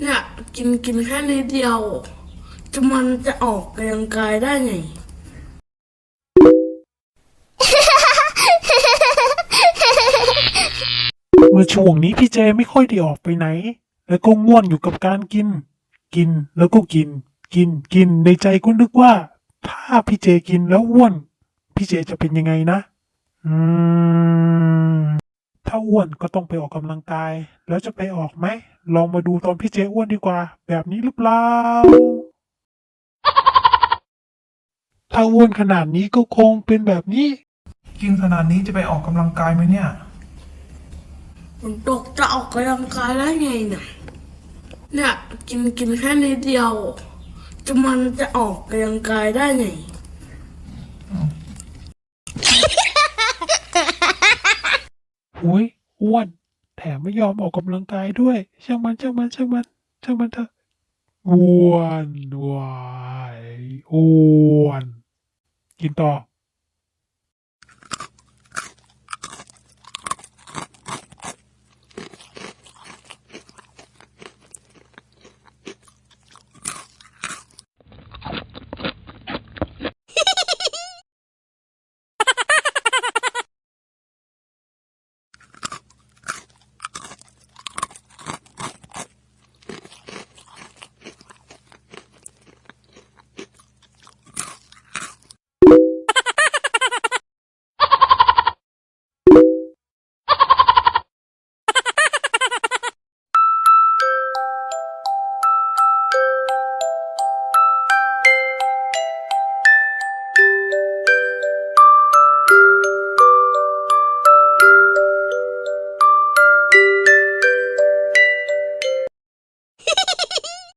เนี่ยกินกินแค่นิดเดียว จะมันจะออกกำลังกายได้ไง เมื่อช่วงนี้พี่เจไม่ค่อยได้ออกไปไหน แล้วก็ง่วนอยู่กับการกิน กินแล้วก็กิน กินกินในใจก็นึกว่า ถ้าพี่เจกินแล้วอ้วน พี่เจจะเป็นยังไงนะ อืม ถ้าอ้วนก็ต้องไปออกกำลังกาย แล้วจะไปออกไหม ลองมาดูตอนพี่เจอ้วนดีกว่า แบบนี้หรือเปล่า ถ้าอ้วนขนาดนี้ก็คงเป็นแบบนี้ กินขนาดนี้จะไปออกกำลังกายไหมเนี่ย มันตกจะออกกำลังกายได้ไงเนี่ยเนี่ยกินกินแค่นิดเดียว จะมันจะออกกำลังกายได้ไง อุ้ยอ้วนแถมไม่ยอมออกกำลังกายด้วย ช่างมันช่างมันช่างมันช่างมันเถอะอ้วนวายอ้วน กินต่อ